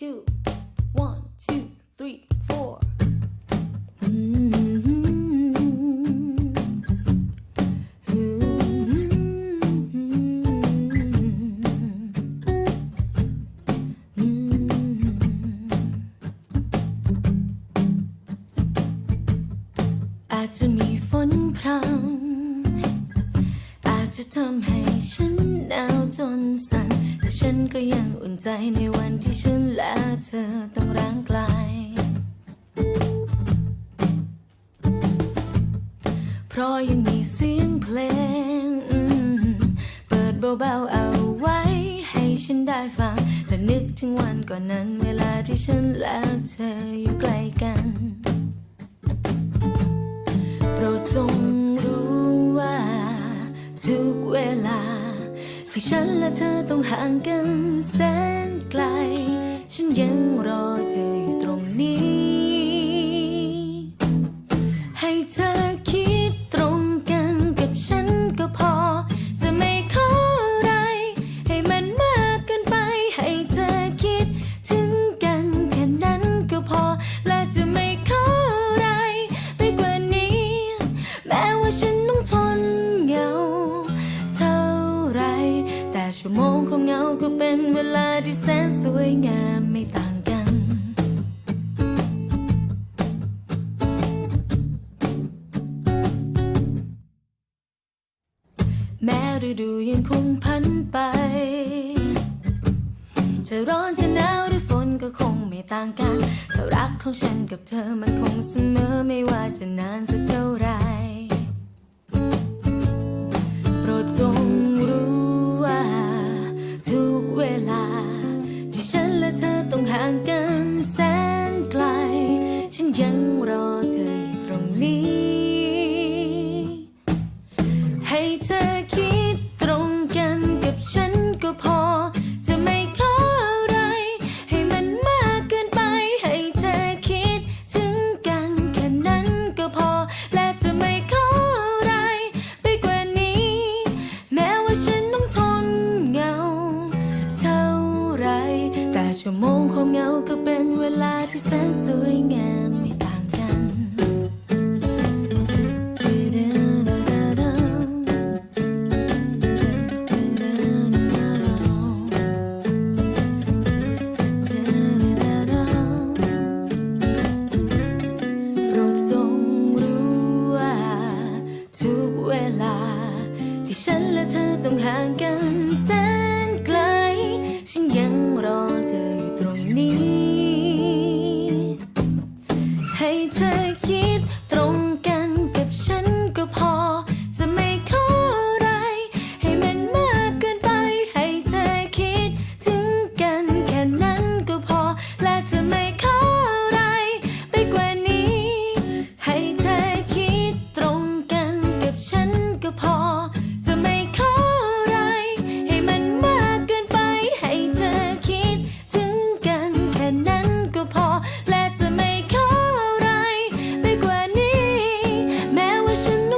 two, one, two, three, ก็ยังอุ่นใจในวันที่ฉันและเธอต้องร่างไกล เพราะยังมีเสียงเพลง เปิดเบาๆเอาไว้ ให้ฉันได้ฟังและนึกถึงวันก่อนนั้นเวลาที่ฉันและเธออยู่ใกล้กัน โปรดจงรู้ว่า ทุกเวลา ฝ่ายฉันและเธอต้องห่างกันแสนไกล ฉันยังรอเธออยู่ตรงนี้ ชั่วโมงของเหงาก็เป็นเวลาที่แสนสวยงามไม่ต่างกัน แม้ฤดูยังคงพันไป จะร้อนจะหนาวหรือฝนก็คงไม่ต่างกันถ้ารักของฉันกับเธอมันคงเสมอไม่ว่าจะนานสักเท่าไหร แล แต่ชั่วโมงของเหงาก็เป็นเวลาที่แสนสวยงามไม่ต่างกัน โปรดจงรู้ว่า ทุกเวลา ที่ฉันและเธอต้องห่างกัน